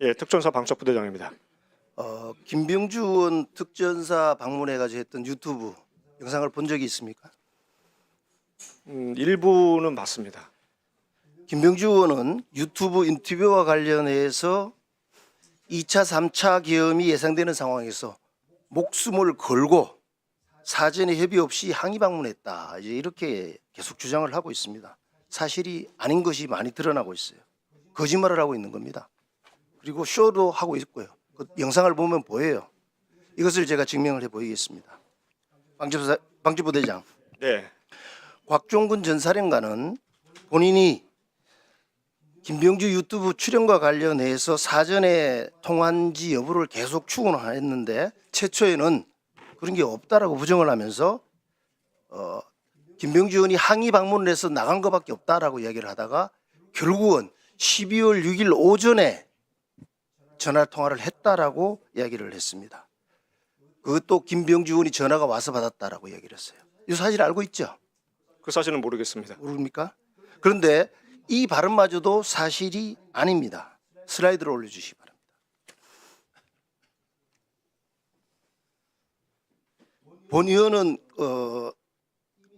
예, 특전사 방첩부대장입니다. 어, 김병주 의원 특전사 방문해가지고 했던 유튜브 영상을 본 적이 있습니까? 음, 일부는 맞습니다. 김병주 의원은 유튜브 인터뷰와 관련해서 2차, 3차 계엄이 예상되는 상황에서 목숨을 걸고 사전에 협의 없이 항의 방문했다. 이제 이렇게 계속 주장을 하고 있습니다. 사실이 아닌 것이 많이 드러나고 있어요. 거짓말을 하고 있는 겁니다. 그리고 쇼도 하고 있고요. 그 영상을 보면 보여요. 이것을 제가 증명을 해 보이겠습니다. 방첩사, 방첩부대장. 네, 곽종근 전 사령관은 본인이 김병주 유튜브 출연과 관련해서 사전에 통한지 여부를 계속 추궁을 했는데 최초에는 그런 게 없다라고 부정을 하면서 어, 김병주 의원이 항의 방문을 해서 나간 것밖에 없다라고 이야기를 하다가 결국은 12월 6일 오전에 전화 통화를 했다라고 이야기를 했습니다. 그것도 김병주 의원이 전화가 와서 받았다라고 이야기를 했어요. 이 사실 알고 있죠? 그 사실은 모르겠습니다. 모릅니까? 그런데 이 발언마저도 사실이 아닙니다. 슬라이드를 올려주시기 바랍니다. 본 의원은 어,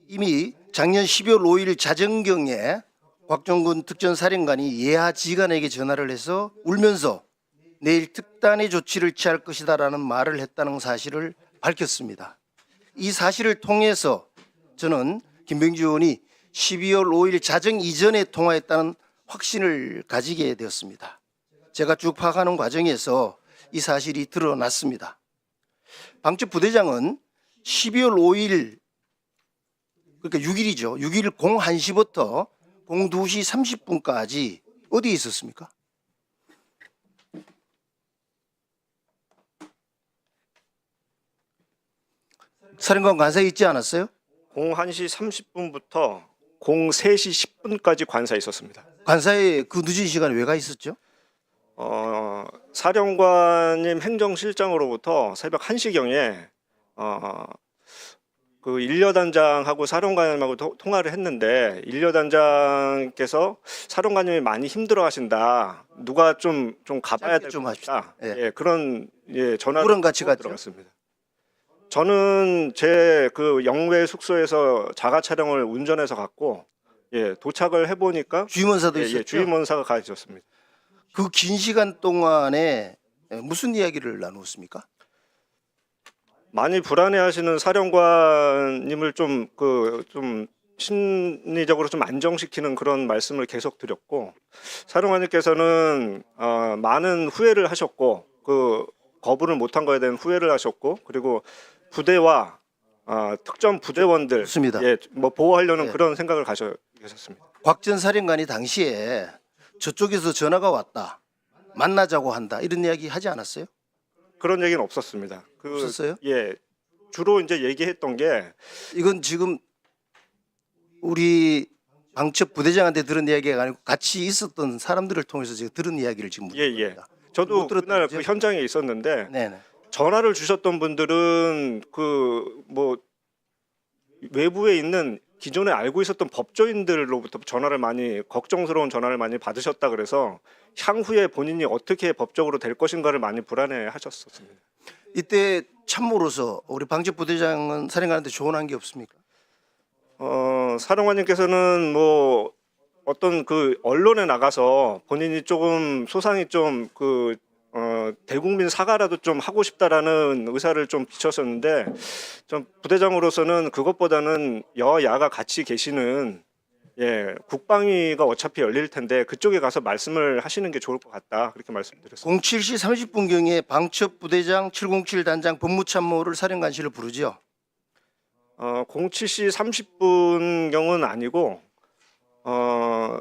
이미 작년 12월 5일 자정경에 곽종근 특전사령관이 예하 지간에게 전화를 해서 울면서 내일 특단의 조치를 취할 것이다라는 말을 했다는 사실을 밝혔습니다. 이 사실을 통해서 저는 김병주 의원이 12월 5일 자정 이전에 통화했다는 확신을 가지게 되었습니다. 제가 쭉 파악하는 과정에서 이 사실이 드러났습니다. 방첩 부대장은 12월 5일 그러니까 6일이죠. 6일 01시부터 02시 30분까지 어디에 있었습니까? 사령관 관사에 있지 않았어요? 01시 30분부터 03시 10분까지 관사에 있었습니다. 관사에 그 늦은 시간에 왜 가 있었죠? 어, 사령관님 행정실장으로부터 새벽 1시경에 어, 그 일여단장하고 사령관님하고 도- 통화를 했는데 일여단장께서 사령관님이 많이 힘들어 하신다. 누가 좀 좀 가봐야 짧게 될좀 것. 같다. 예. 예, 그런 예, 전화를 누구랑 같이 갔죠? 들어갔습니다. 저는 제 그 영외 숙소에서 자가 차량을 운전해서 갔고 예, 도착을 해 보니까 주임원사도 예, 있었죠. 예, 주임원사가 가 있었습니다. 그 긴 시간 동안에 무슨 이야기를 나누었습니까? 많이 불안해하시는 사령관님을 좀 그 좀 심리적으로 좀 안정시키는 그런 말씀을 계속 드렸고 사령관님께서는 어, 많은 후회를 하셨고 그 거부를 못한 거에 대한 후회를 하셨고 그리고 부대와 어, 특전 부대원들 좋습니다. 예, 뭐 보호하려는 예. 그런 생각을 가져 계셨습니다. 곽전 사령관이 당시에 저쪽에서 전화가 왔다. 만나자고 한다. 이런 이야기 하지 않았어요? 그런 얘기는 없었습니다. 그, 없었어요? 예, 주로 이제 얘기했던 게 이건 지금 우리 방첩 부대장한테 들은 이야기가 아니고 같이 있었던 사람들을 통해서 제가 들은 이야기를 지금 예, 묻는 예. 겁니다. 저도 못 그날 그죠? 그 현장에 있었는데 네네. 전화를 주셨던 분들은 그 뭐 외부에 있는 기존에 알고 있었던 법조인들로부터 전화를 많이 걱정스러운 전화를 많이 받으셨다 그래서 향후에 본인이 어떻게 법적으로 될 것인가를 많이 불안해 하셨었습니다. 이때 참모로서 우리 방첩 부대장은 사령관한테 조언한 게 없습니까? 어, 사령관님께서는 뭐 어떤 그 언론에 나가서 본인이 조금 소상이 좀그 어, 대국민 사과라도 좀 하고 싶다라는 의사를 좀 비쳤었는데 좀 부대장으로서는 그것보다는 여야가 같이 계시는 예 국방위가 어차피 열릴 텐데 그쪽에 가서 말씀을 하시는 게 좋을 것 같다 그렇게 말씀드렸습니다. 07시 30분경에 방첩 부대장 707 단장 법무참모를 사령관실을 부르죠. 어, 07시 30분 경은 아니고 어,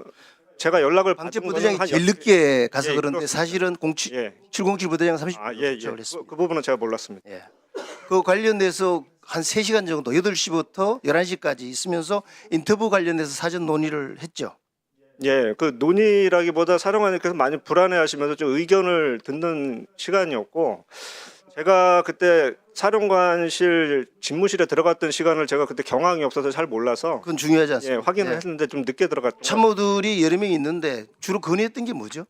제가 연락을 받은 부대장이 거는 한 제일 열- 늦게 가서 예, 그런데 그렇습니다. 사실은 07, 예. 707 부대장 30분 아, 예, 예. 그, 했습니다. 그 부분은 제가 몰랐습니다. 예. 그 관련돼서 한 3시간 정도 8시부터 11시까지 있으면서 인터뷰 관련해서 사전 논의를 했죠. 예, 그 논의라기보다 사령관님께서 많이 불안해하시면서 좀 의견을 듣는 시간이었고 제가 그때 사령관실 집무실에 들어갔던 시간을 제가 그때 경황이 없어서 잘 몰라서 그건 중요하지 예, 않습니다. 확인을 예. 했는데 좀 늦게 들어갔던 것 참모들이 여러 명 있는데 주로 건의했던 게 뭐죠?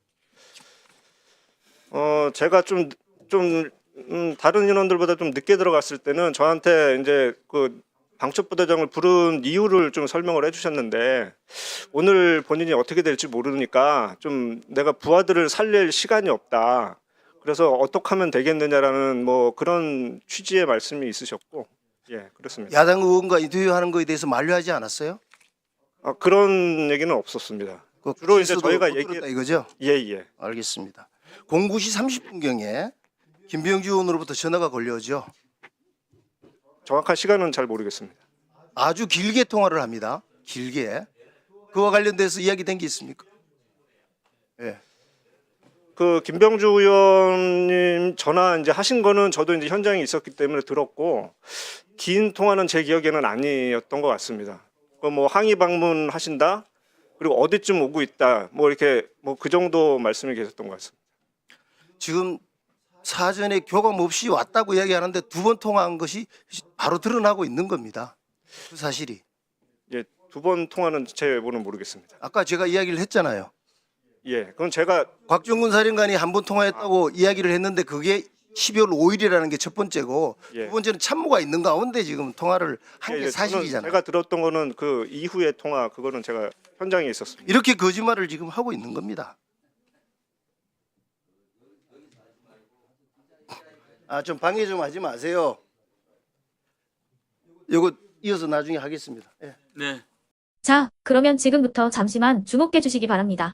어 제가 좀좀 음, 다른 인원들보다 좀 늦게 들어갔을 때는 저한테 이제 그 방첩부대장을 부른 이유를 좀 설명을 해주셨는데 오늘 본인이 어떻게 될지 모르니까 좀 내가 부하들을 살릴 시간이 없다. 그래서 어떻게 하면 되겠느냐라는 뭐 그런 취지의 말씀이 있으셨고 예 그렇습니다. 야당 의원과 인터뷰하는 거에 대해서 만류하지 않았어요? 아, 그런 얘기는 없었습니다. 그 주로 이제 저희가 못 얘기- 이거죠? 예 예. 알겠습니다. 09시 30분 경에 김병주 의원으로부터 전화가 걸려오죠. 정확한 시간은 잘 모르겠습니다. 아주 길게 통화를 합니다. 길게. 그와 관련돼서 이야기 된 게 있습니까? 예. 그 김병주 의원님 전화 이제 하신 거는 저도 이제 현장에 있었기 때문에 들었고 긴 통화는 제 기억에는 아니었던 것 같습니다. 그뭐 항의 방문 하신다 그리고 어디쯤 오고 있다 뭐 이렇게 뭐 그 정도 말씀이 계셨던 것 같습니다. 지금 사전에 교감 없이 왔다고 이야기하는데 두 번 통화한 것이 바로 드러나고 있는 겁니다. 그 사실이. 예, 두 번 통화는 제 외모는 모르겠습니다. 아까 제가 이야기를 했잖아요. 예, 그건 제가 곽정근 사령관이 한 번 통화했다고 이야기를 했는데 그게 12월 5일이라는 게 첫 번째고 예. 두 번째는 참모가 있는 가운데 지금 통화를 한 예, 게 예, 저는 사실이잖아요. 제가 들었던 거는 그 이후의 통화 그거는 제가 현장에 있었습니다. 이렇게 거짓말을 지금 하고 있는 겁니다. 아, 좀 방해 좀 하지 마세요. 이거 이어서 나중에 하겠습니다. 예. 네. 자, 그러면 지금부터 잠시만 주목해 주시기 바랍니다.